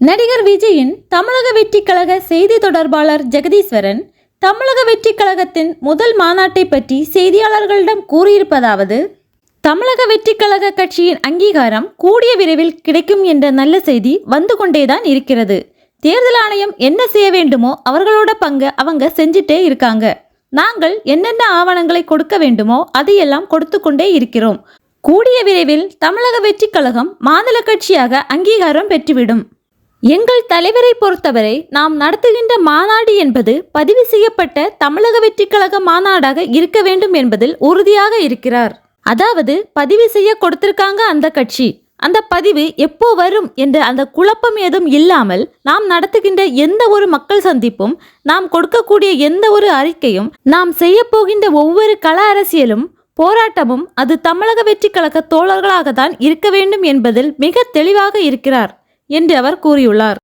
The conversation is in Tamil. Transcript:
நடிகர் விஜயின் தமிழக வெற்றிக்கழக செய்தி தொடர்பாளர் ஜெகதீஸ்வரன் தமிழக வெற்றி கழகத்தின் முதல் மாநாட்டை பற்றி செய்தியாளர்களிடம் கூறியிருப்பதாவது தமிழக வெற்றிக்கழக கட்சியின் அங்கீகாரம் கூடிய விரைவில் கிடைக்கும் என்ற நல்ல செய்தி வந்து கொண்டேதான் இருக்கிறது. தேர்தல் ஆணையம் என்ன செய்ய வேண்டுமோ அவர்களோட பங்கு அவங்க செஞ்சுட்டே இருக்காங்க. நாங்கள் என்னென்ன ஆவணங்களை கொடுக்க வேண்டுமோ அதையெல்லாம் கொடுத்து கொண்டே இருக்கிறோம். கூடிய விரைவில் தமிழக வெற்றிக்கழகம் மாநில கட்சியாக அங்கீகாரம் பெற்றுவிடும். எங்கள் தலைவரை பொறுத்தவரை நாம் நடத்துகின்ற மாநாடு என்பது பதிவு செய்யப்பட்ட தமிழக வெற்றிக்கழக மாநாடாக இருக்க வேண்டும் என்பதில் உறுதியாக இருக்கிறார். அதாவது பதிவு செய்ய கொடுத்திருக்காங்க அந்த கட்சி. அந்த பதிவு எப்போ வரும் என்ற அந்த குழப்பம் ஏதும் இல்லாமல் நாம் நடத்துகின்ற எந்த ஒரு மக்கள் சந்திப்பும் நாம் கொடுக்கக்கூடிய எந்த ஒரு அறிக்கையும் நாம் செய்ய போகின்ற ஒவ்வொரு கள அரசியலும் போராட்டமும் அது தமிழக வெற்றி கழக தோழர்களாக தான் இருக்க வேண்டும் என்பதில் மிக தெளிவாக இருக்கிறார். என்று அவர் கூறியுள்ளார்.